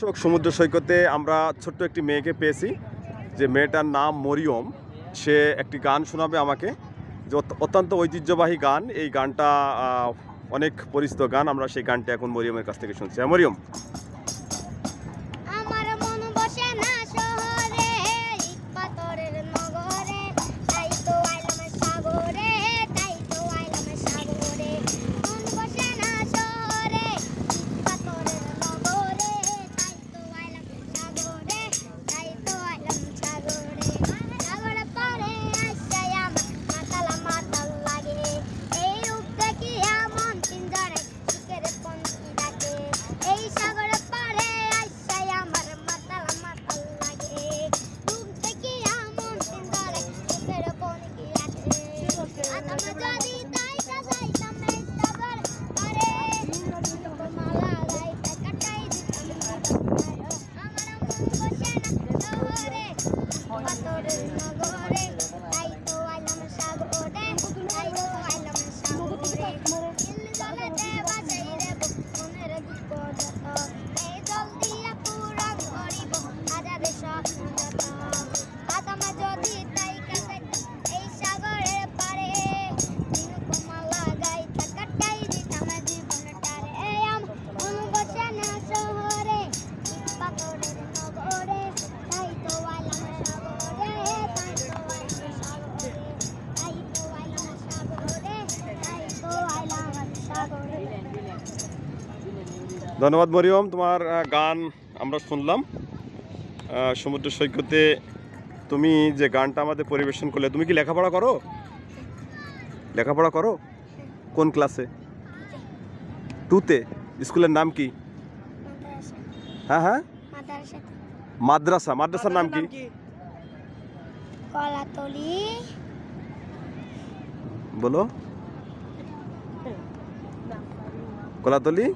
দর্শক সমুদ্র সৈকতে আমরা ছোট্ট একটি মেয়েকে পেয়েছি। যে মেয়েটার নাম মরিয়ম। সে একটি গান শোনাবে আমাকে। যে অত্যন্ত ঐতিহ্যবাহী গান। এই গানটা অনেক পরিচিত গান। আমরা সেই গানটা এখন মরিয়মের কাছ থেকে শুনছি। হ্যাঁ, মরিয়ম। パトルの号令 ধন্যবাদ মরিয়ম তোমার গান আমরা শুনলাম। সমুদ্র সৈকতে তুমি যে গানটা আমাদের পরিবেশন করলে তুমি কি লেখাপড়া করো? লেখাপড়া করো? কোন ক্লাসে টুতে স্কুলের নাম কি? হ্যাঁ হ্যাঁ? মাদ্রাসা। মাদ্রাসা মাদ্রাসার নাম কি? কলাতলি। বলো। কলাতলি?